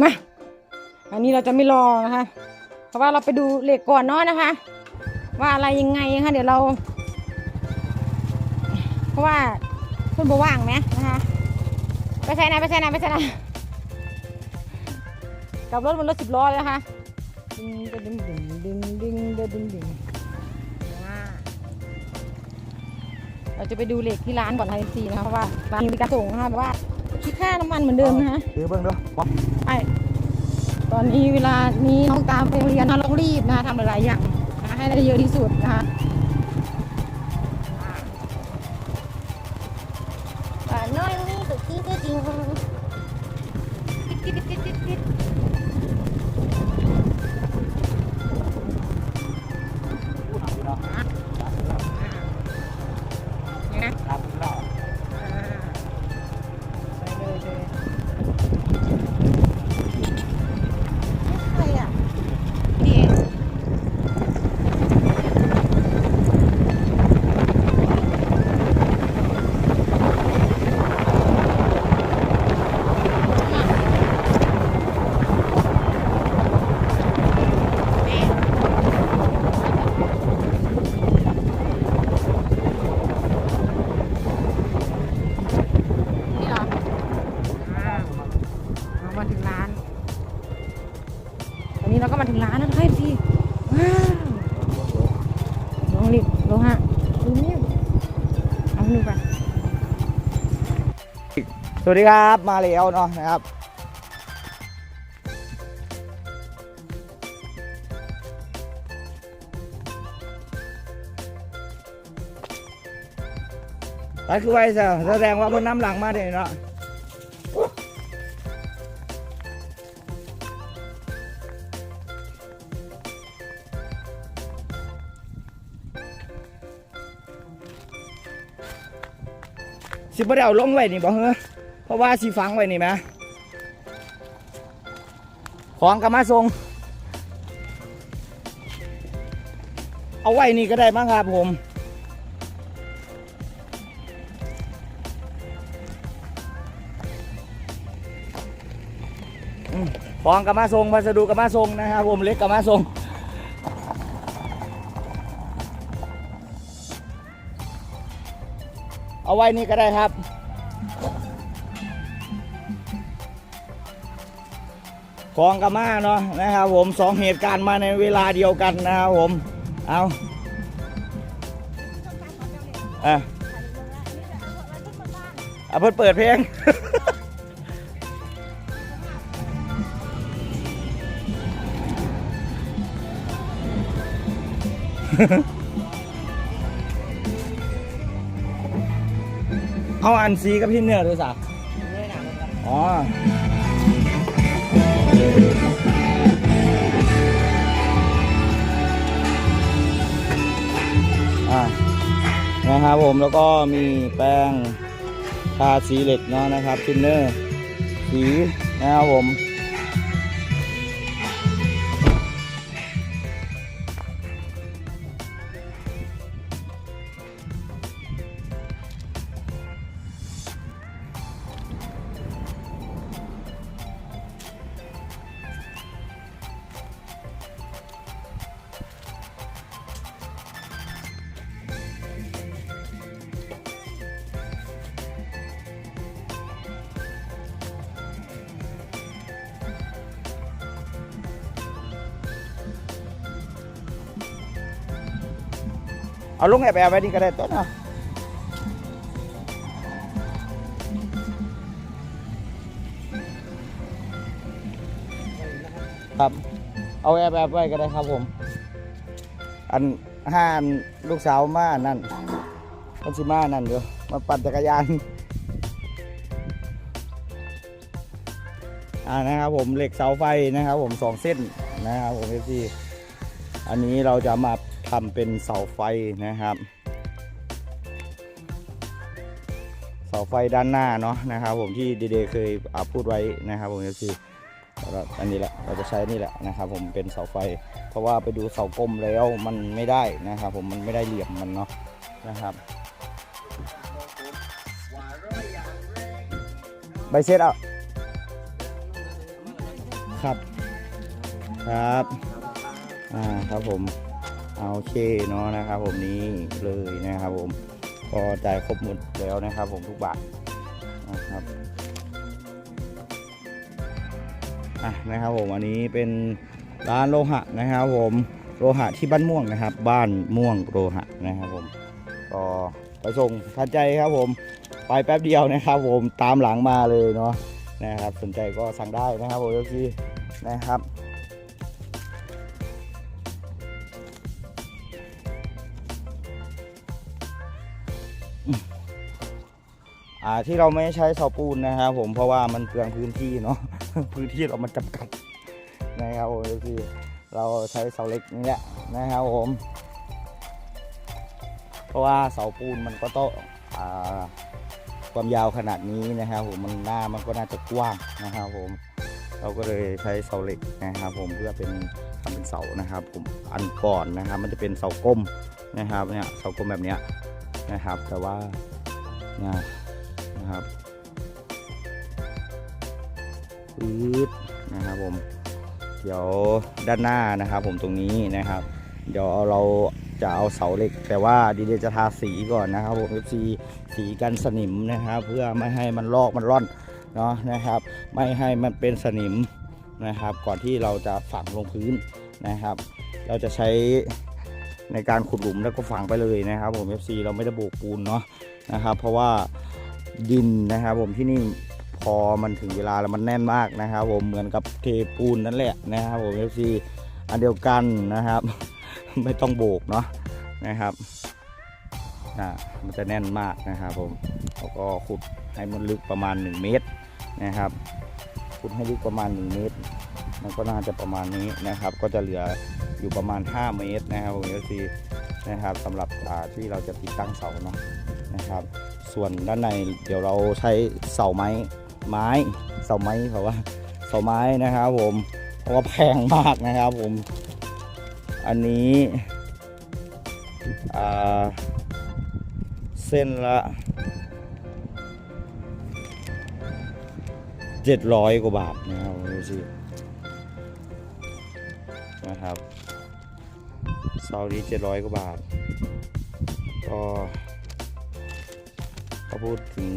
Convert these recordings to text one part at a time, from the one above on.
มา อันนี้เราจะไม่รอนะคะ เพราะว่าเราไปดูเหล็กก่อนเนาะนะคะ ว่าอะไรยังไงนะคะเดี๋ยวเรา เพราะว่าคุณบอนบว่างไหมนะคะไปใช่ไหมไปใช่ไหมไปใช่ไหมกับรถมันรถสิบล้อเลยนะคะดึงดึงดึงดึงดึงดึงดึงเราจะไปดูเหล็กที่ร้านก่อนทันทีนะคะเพราะว่าร้นมีการส่งนะคะแบบว่า คิดค่าน้ำมันเหมือนเดิมนะคะถือเบิ่งเด้อป๊อกใช่ตอนนี้เวลานี้น้องตามไปโรงเรียนนะเราต้องรีบนะคะทำหลายๆอย่างนะคะให้ได้เยอะที่สุดนะคะอ่าน้อยนี่สุดที่จริง สวัสดีครับมาแล้วเนาะนะครับไปคือไว้ซะแสดงว่าเพิ่นน้ำหลังมาเด้เนาะสิบ่ได้เอาลงไว้นี่บ่เฮ้อ ราะว่าสิฝังไว้นี่แหมของก็มาส่งเอาไว้นี่ก็ได้มั้งครับผมของกับมาส่งพัสดุกับมาส่งนะครับผมเล็กกับมาส่งเอาไว้นี่ก็ได้ครับ ของกับมาเนาะนะครับผมสองเหตุการณ์มาในเวลาเดียวกันนะครับผมเอาอะอะเพิ่นเปิดเพลงเอาอันซีกับพี่เนื้อด้วยสักอ๋อ นะครับผมแล้วก็มีแป้งทาสีเหล็กเนาะนะครับทินเนอร์สีนะครับผม เอาลุงแอบแอบไว้นี่ก็ได้ต้นเนาะครับ เอาแอบแอบไว้ก็ได้ครับผม อันห้านลูกสาวมานั่นมันสิมานั่นเดี๋ยวมาปั่นจักรยานอ่านะครับผมเหล็กเสาไฟนะครับผมสองเส้นนะครับผมเอฟซีอันนี้เราจะมา ทำเป็นเสาไฟนะครับ เสาไฟด้านหน้าเนาะนะครับ ผมที่เดย์เคยอ่าพูดไว้นะครับ ผมเอฟซีอันนี้แหละเราจะใช้นี่แหละนะครับ ผมเป็นเสาไฟ เพราะว่าไปดูเสากลมแล้วมันไม่ได้นะครับ ผมมันไม่ได้เหลี่ยมมันเนาะนะครับใบเสร็จอะครับ ครับ อ่า ครับผม เอาเคเนาะนะครับ ผมนี้เลยนะครับผมก็จ่ายครบหมดแล้วนะครับ ผมทุกบาทนะครับอะนะครับผมอันนี้เป็นร้านโลหะนะครับผมโลหะที่บ้านม่วงนะครับ บ้านม่วงโลหะนะครับผมก็ไปส่งทันใจครับผมไปแป๊บเดียวนะครับ ผมตามหลังมาเลยเนาะนะครับ สนใจก็สั่งได้นะครับผมพี่นะครับ อ่าที่เราไม่ใช้เสาปูนนะครับผมเพราะว่ามันเปลืองพื้นที่เนาะพื้นที่เรามันจำกัดนะครับผมคือเราใช้เสาเล็กนี่แหละนะครับผม เพราะว่าเสาปูนมันก็ต้องความยาวขนาดนี้นะครับผมมันหน้ามันก็น่าจะกว้างนะครับผม เราก็เลยใช้เสาเหล็กนะครับผมเพื่อเป็นทำเป็นเสานะครับผมอันก่อนนะครับ มันจะเป็นเสากลมนะครับเนี่ยเสากลมแบบเนี้ย นะครับ แต่ว่านี่ยนะครับปึ๊บนะครับผม เดี๋ยวด้านหน้านะครับ ผมตรงนี้นะครับ เดี๋ยวเราจะเอาเสาเหล็ก แต่ว่าดีเดจะทาสีก่อนนะครับผม FC สีกันสนิมนะครับ เพื่อไม่ให้มันลอกมันร่อนเนาะนะครับ ไม่ให้มันเป็นสนิมนะครับ ก่อนที่เราจะฝังลงพื้นนะครับ เราจะใช้ ในการขุดหลุมแล้วก็ฝังไปเลยนะครับ ผม FC เราไม่ได้โบกปูนเนาะนะครับ เพราะว่าดินนะครับผมที่นี่พอมันถึงเวลาแล้วมันแน่นมากนะครับผมเหมือนกับเทปูนนั่นแหละนะครับผม FC อันเดียวกันนะครับ ไม่ต้องโบกเนาะนะครับอ่ามันจะแน่นมากนะครับผมแล้วก็ขุดให้มันลึกประมาณ 1 เมตรนะครับขุดให้ลึกประมาณ 1 เมตร มันก็น่าจะประมาณนี้นะครับ ก็จะเหลือ อยู่ประมาณ 5 เมตรนะครับผมก็คือนะครับสำหรับอ่าที่เราจะติดตั้งเสาเนาะนะครับ ส่วนด้านในเดี๋ยวเราใช้เสาไม้ไม้เสาไม้เพราะว่าเสาไม้นะครับผมเพราะว่าแพงมากนะครับผม อันนี้เส้นละเจ็ดร้อยกว่าบาทนะครับดูสิ นะครับเสานี้เจ็ดร้อยกว่าบาท ก็ถ้าพูดถึง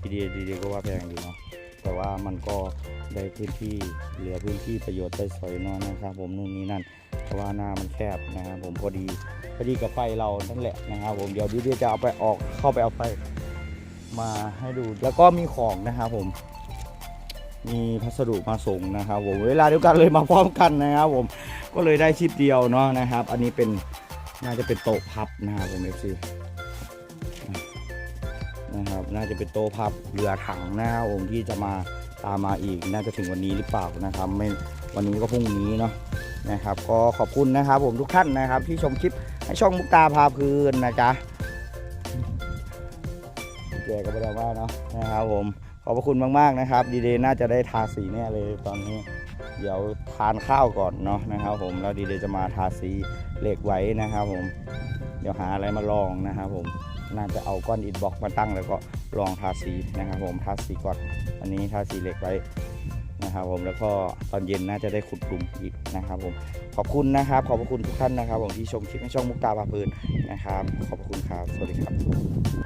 ทีเดียทีเดียก็ว่าแพงอยู่เนาะแต่ว่ามันก็ได้พื้นที่เหลือพื้นที่ประโยชน์ได้สอยเนอนนะครับ ผมนู่นนี่นั่นเพราะว่าหน้ามันแคบนะครับผมพอดีพอดีกับไฟเรานั่นแหละนะครับผมเดี๋ยวดิเดียจะเอาไปออกเข้าไปเอาไฟมาให้ดูแล้วก็มีของนะครับผม มีพัสดุมาส่งนะครับผมเวลาเดียวกันเลยมาพร้อมกันนะครับผมก็เลยได้ชิปเดียวเนาะนะครับ อันนี้เป็นน่าจะเป็นโต๊ะพับนะครับผมเอฟซีนะครับน่าจะเป็นโต๊ะพับเรือถังนะครับผมที่จะมาตามมาอีกน่าจะถึงวันนี้หรือเปล่านะครับไม่วันนี้ก็พรุ่งนี้เนาะนะครับ ก็ขอบคุณนะครับผมทุกท่านนะครับ ที่ชมคลิปให้ช่องมุกตาพาพลินนะจ๊ะแกก็ไม่ได้ว่าเนาะนะครับผม ขอบพระคุณมาก ๆ นะครับ ดีเดย์น่าจะได้ทาสีแน่เลยตอนนี้ เดี๋ยวทานข้าวก่อนเนาะนะครับ ผมแล้วดีเดย์จะมาทาสีเหล็กไว้นะครับผม เดี๋ยวหาอะไรมาลองนะครับผม น่าจะเอาก้อนอิฐบล็อกมาตั้งแล้วก็ลองทาสีนะครับ ผมทาสีก่อนอันนี้ทาสีเหล็กไว้นะครับผมแล้วก็ตอนเย็นน่าจะได้ขุดหลุมอีกนะครับผมขอบคุณนะครับ ขอบคุณทุกท่านนะครับผมที่ชมคลิปในช่องมุกตาพาเพลินนะครับ ขอบคุณครับ สวัสดีครับ